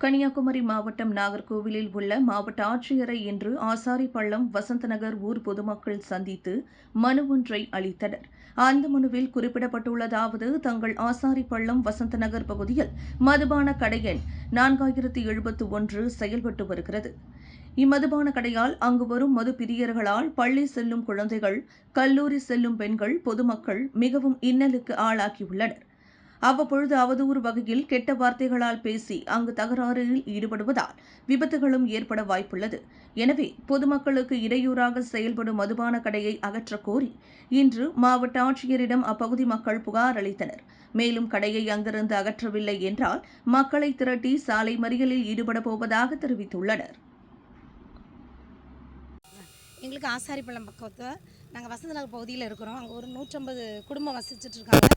கன்னியாகுமரி மாவட்டம் நாகர்கோவிலில் உள்ள மாவட்ட ஆட்சியரை இன்று ஆசாரிப்பள்ளம் வசந்தநகர் ஊர் பொதுமக்கள் சந்தித்து மனு ஒன்றை அளித்தனர். அந்த மனுவில் குறிப்பிடப்பட்டுள்ளதாவது தங்கள் ஆசாரிப்பள்ளம் வசந்தநகர் பகுதியில் மதுபான கடை எண் நான்காயிரத்து எழுபத்து ஒன்று செயல்பட்டு வருகிறது. இம்மதுபான கடையால் அங்கு வரும் மது பிரியர்களால் பள்ளி செல்லும் குழந்தைகள் கல்லூரி செல்லும் பெண்கள் பொதுமக்கள் மிகவும் இன்னலுக்கு ஆளாகியுள்ளனர். அவ்வப்பொழுது அவதூறு வகையில் கெட்ட வார்த்தைகளால் பேசி அங்கு தகராறில் ஈடுபடுவதால் விபத்துகளும் ஏற்பட வாய்ப்புள்ளது. எனவே பொதுமக்களுக்கு இடையூறாக செயல்படும் மதுபான கடையை அகற்றக் கோரி இன்று மாவட்ட ஆட்சியரிடம் அப்பகுதி மக்கள் புகார் அளித்தனர். மேலும் கடையை அங்கிருந்து அகற்றவில்லை என்றால் மக்களை திரட்டி சாலை மறியலில் ஈடுபட போவதாக தெரிவித்துள்ளனர். எங்களுக்கு ஆசாரிப்பள்ளம் பக்கத்தில் நாங்கள் வசந்த நகர் பகுதியில் இருக்கிறோம். அங்கே ஒரு நூற்றம்பது குடும்பம் வசிச்சுட்ருக்காங்க.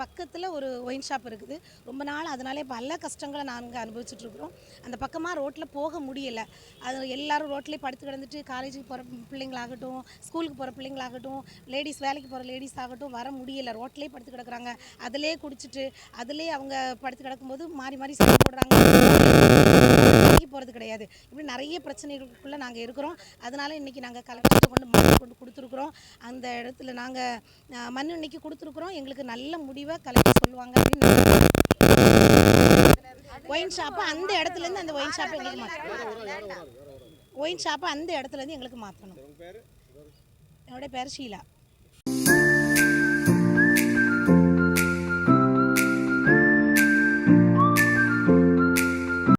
பக்கத்தில் ஒரு ஒயின் ஷாப் இருக்குது. ரொம்ப நாள் அதனாலே பல கஷ்டங்களை நாங்கள் அனுபவிச்சுட்ருக்குறோம். அந்த பக்கமாக ரோட்டில் போக முடியலை. அது எல்லோரும் ரோட்லேயே படுத்து கிடந்துட்டு காலேஜுக்கு போகிற பிள்ளைங்களாகட்டும் ஸ்கூலுக்கு போகிற பிள்ளைங்களாகட்டும் லேடிஸ் வேலைக்கு போகிற லேடிஸ் ஆகட்டும் வர முடியலை. ரோட்லேயே படுத்து கிடக்குறாங்க. அதிலே குடிச்சிட்டு அதிலே அவங்க படுத்து கிடக்கும்போது மாறி மாறி சண்டை போடுறாங்க. நிறைய பிரச்சனைகளுக்குள்ளே நாங்கள் இருக்கிறோம். அதனால இன்றைக்கி நாங்கள் கலெக்டர் கொண்டு மனு கொண்டு கொடுத்துருக்குறோம். அந்த இடத்துல நாங்கள் மனு இன்னைக்கு கொடுத்துருக்குறோம். எங்களுக்கு நல்ல முடிவை கலெக்டர் சொல்லுவாங்க அப்படின்னு ஒயின் ஷாப்பை அந்த இடத்துலேருந்து அந்த ஒயின் ஷாப்பை எங்களுக்கு மாற்றணும் ஒயின் ஷாப்பை அந்த இடத்துலேருந்து எங்களுக்கு மாற்றணும் என்னோட பேர் ஷீலா.